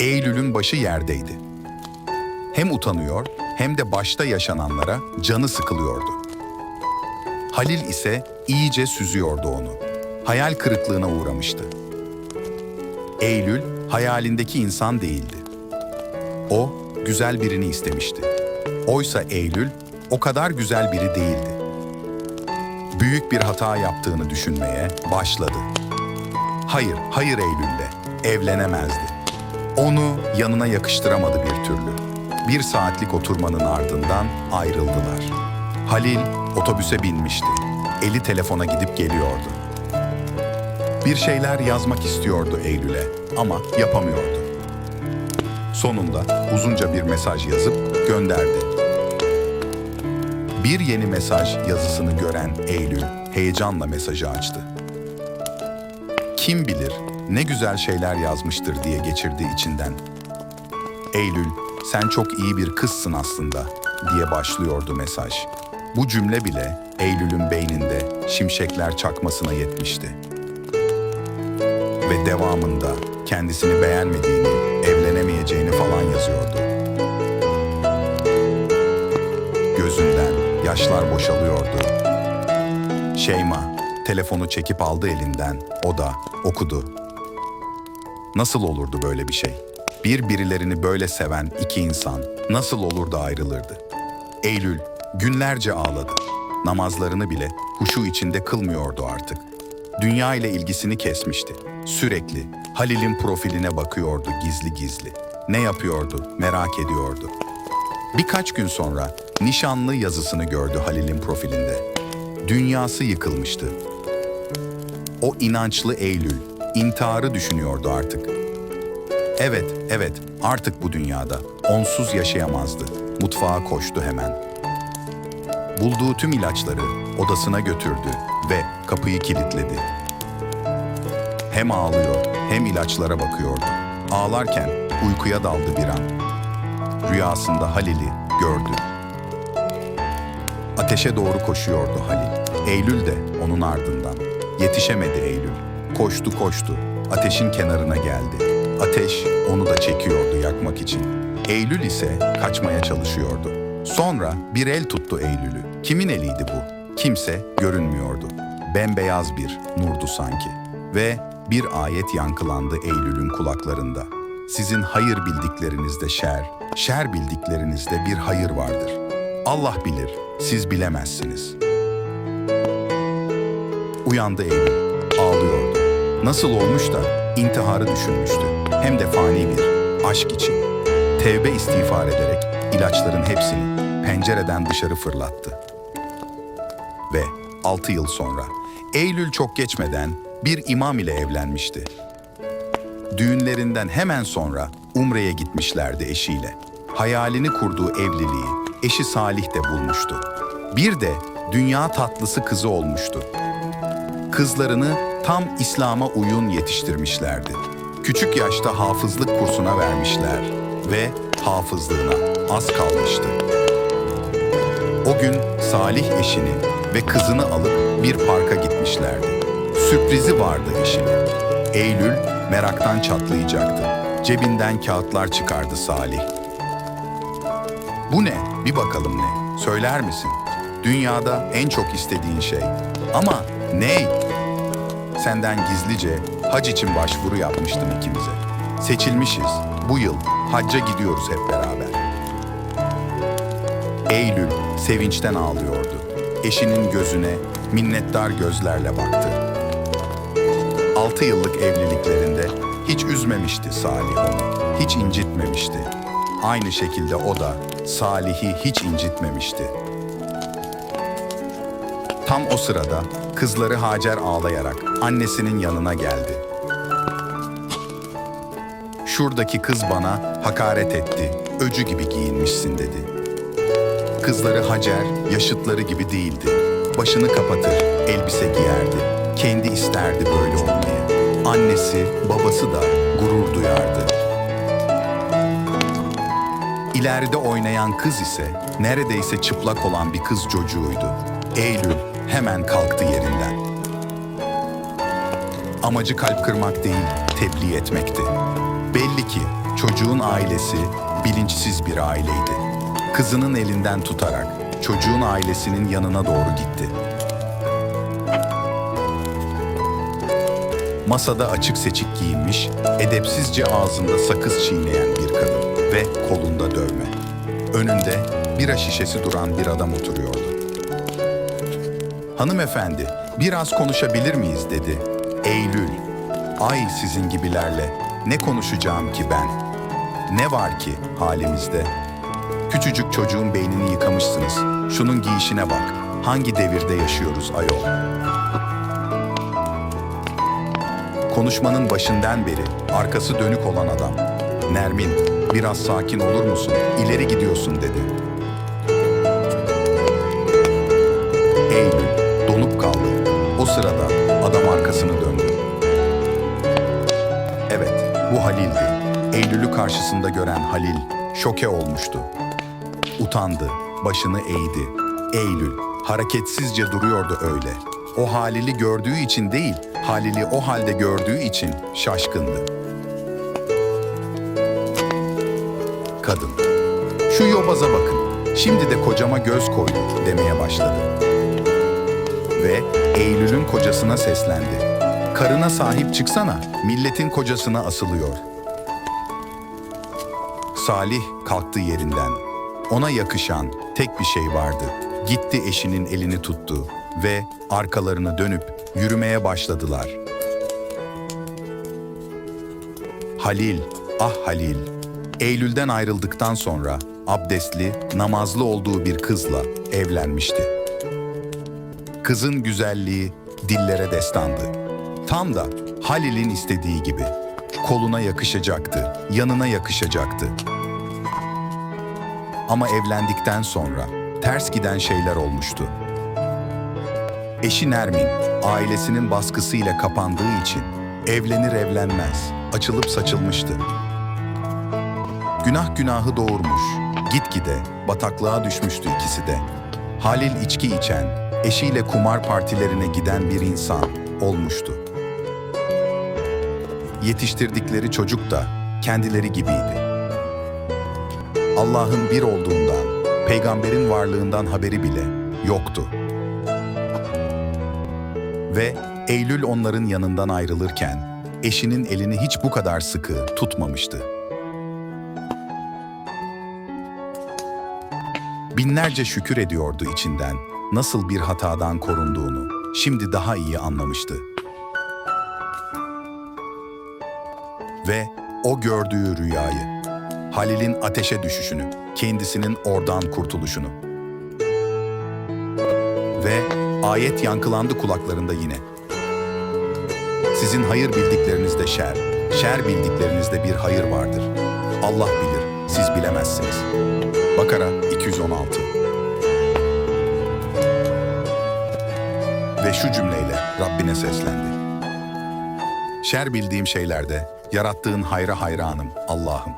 Eylül'ün başı yerdeydi. Hem utanıyor hem de başta yaşananlara canı sıkılıyordu. Halil ise iyice süzüyordu onu. Hayal kırıklığına uğramıştı. Eylül hayalindeki insan değildi. O güzel birini istemişti. Oysa Eylül o kadar güzel biri değildi. Büyük bir hata yaptığını düşünmeye başladı. Hayır, hayır Eylül'le evlenemezdi. Onu yanına yakıştıramadı bir türlü. Bir saatlik oturmanın ardından ayrıldılar. Halil otobüse binmişti. Eli telefona gidip geliyordu. Bir şeyler yazmak istiyordu Eylül'e ama yapamıyordu. Sonunda uzunca bir mesaj yazıp gönderdi. Bir yeni mesaj yazısını gören Eylül heyecanla mesajı açtı. Kim bilir ne güzel şeyler yazmıştır diye geçirdi içinden. Eylül, sen çok iyi bir kızsın aslında diye başlıyordu mesaj. Bu cümle bile Eylül'ün beyninde şimşekler çakmasına yetmişti. Ve devamında kendisini beğenmediğini, evlenemeyeceğini falan yazıyordu. Gözünden yaşlar boşalıyordu. Şeyma telefonu çekip aldı elinden. O da okudu. Nasıl olurdu böyle bir şey? Bir birilerini böyle seven iki insan nasıl olur da ayrılırdı? Eylül günlerce ağladı. Namazlarını bile huşu içinde kılmıyordu artık. Dünya ile ilgisini kesmişti. Sürekli Halil'in profiline bakıyordu gizli gizli. Ne yapıyordu merak ediyordu. Birkaç gün sonra nişanlı yazısını gördü Halil'in profilinde. Dünyası yıkılmıştı. O inançlı Eylül intiharı düşünüyordu artık. Evet, evet, artık bu dünyada onsuz yaşayamazdı. Mutfağa koştu hemen. Bulduğu tüm ilaçları odasına götürdü ve kapıyı kilitledi. Hem ağlıyor hem ilaçlara bakıyordu. Ağlarken uykuya daldı bir an. Rüyasında Halil'i gördü. Ateşe doğru koşuyordu Halil. Eylül de onun ardından. Yetişemedi Eylül. Koştu koştu. Ateşin kenarına geldi. Ateş onu da çekiyordu yakmak için. Eylül ise kaçmaya çalışıyordu. Sonra bir el tuttu Eylül'ü. Kimin eliydi bu? Kimse görünmüyordu. Bembeyaz bir nurdu sanki. Ve bir ayet yankılandı Eylül'ün kulaklarında. Sizin hayır bildiklerinizde şer, şer bildiklerinizde bir hayır vardır. Allah bilir, siz bilemezsiniz. Uyandı Eylül, ağlıyordu. Nasıl olmuş da intiharı düşünmüştü. Hem de fani bir aşk için. Tevbe istiğfar ederek ilaçların hepsini pencereden dışarı fırlattı. Ve altı yıl sonra Eylül çok geçmeden bir imam ile evlenmişti. Düğünlerinden hemen sonra Umre'ye gitmişlerdi eşiyle. Hayalini kurduğu evliliği eşi Salih de bulmuştu. Bir de dünya tatlısı kızı olmuştu. Kızlarını tam İslam'a uyun yetiştirmişlerdi. Küçük yaşta hafızlık kursuna vermişler ve hafızlığına az kalmıştı. O gün Salih eşini ve kızını alıp bir parka gitmişlerdi. Sürprizi vardı eşine. Eylül meraktan çatlayacaktı. Cebinden kağıtlar çıkardı Salih. Bu ne? Bir bakalım ne? Söyler misin? Dünyada en çok istediğin şey. Ama ne? Senden gizlice hac için başvuru yapmıştım ikimize. Seçilmişiz. Bu yıl hacca gidiyoruz hep beraber. Eylül sevinçten ağlıyordu. Eşinin gözüne minnettar gözlerle baktı. Altı yıllık evliliklerinde hiç üzmemişti Salih onu, hiç incitmemişti. Aynı şekilde o da Salih'i hiç incitmemişti. Tam o sırada kızları Hacer ağlayarak annesinin yanına geldi. Şuradaki kız bana hakaret etti, öcü gibi giyinmişsin dedi. Kızları Hacer yaşıtları gibi değildi. Başını kapatır, elbise giyerdi. Kendi isterdi böyle olmayı. Annesi, babası da gurur duyardı. İleride oynayan kız ise neredeyse çıplak olan bir kız çocuğuydu. Eylül hemen kalktı yerinden. Amacı kalp kırmak değil, tebliğ etmekti. Belli ki çocuğun ailesi bilinçsiz bir aileydi. Kızının elinden tutarak çocuğun ailesinin yanına doğru gitti. Masada açık seçik giyinmiş, edepsizce ağzında sakız çiğneyen bir kadın ve kolunda dövme. Önünde bira şişesi duran bir adam oturuyordu. Hanımefendi, biraz konuşabilir miyiz dedi. Eylül, ay sizin gibilerle ne konuşacağım ki ben? Ne var ki halimizde? Küçücük çocuğun beynini yıkamışsınız. Şunun giyişine bak. Hangi devirde yaşıyoruz ayol? Konuşmanın başından beri arkası dönük olan adam. Nermin, biraz sakin olur musun? İleri gidiyorsun dedi. Eylül donup kaldı. O sırada adam arkasını döndü. Evet, bu Halil'di. Eylül'ü karşısında gören Halil şoke olmuştu. Utandı, başını eğdi. Eylül hareketsizce duruyordu öyle. O Halil'i gördüğü için değil, Halil'i o halde gördüğü için şaşkındı. Kadın, şu yobaza bakın, şimdi de kocama göz koydu demeye başladı. Ve Eylül'ün kocasına seslendi. Karına sahip çıksana, milletin kocasına asılıyor. Salih kalktı yerinden. Ona yakışan tek bir şey vardı. Gitti eşinin elini tuttu ve arkalarını dönüp yürümeye başladılar. Halil, ah Halil. Eylül'den ayrıldıktan sonra abdestli, namazlı olduğu bir kızla evlenmişti. Kızın güzelliği dillere destandı. Tam da Halil'in istediği gibi. Koluna yakışacaktı, yanına yakışacaktı. Ama evlendikten sonra ters giden şeyler olmuştu. Eşi Nermin, ailesinin baskısıyla kapandığı için evlenir evlenmez açılıp saçılmıştı. Günah günahı doğurmuş, gitgide bataklığa düşmüştü ikisi de. Halil içki içen, eşiyle kumar partilerine giden bir insan olmuştu. Yetiştirdikleri çocuk da kendileri gibiydi. Allah'ın bir olduğundan, peygamberin varlığından haberi bile yoktu. Ve Eylül onların yanından ayrılırken eşinin elini hiç bu kadar sıkı tutmamıştı. Binlerce şükür ediyordu içinden nasıl bir hatadan korunduğunu. Şimdi daha iyi anlamıştı. Ve o gördüğü rüyayı, Halil'in ateşe düşüşünü, kendisinin oradan kurtuluşunu. Ve ayet yankılandı kulaklarında yine. Sizin hayır bildiklerinizde şer, şer bildiklerinizde bir hayır vardır. Allah bilir, siz bilemezsiniz. Bakara 216 Ve şu cümleyle Rabbine seslendi. Şer bildiğim şeylerde yarattığın hayra hayranım Allah'ım.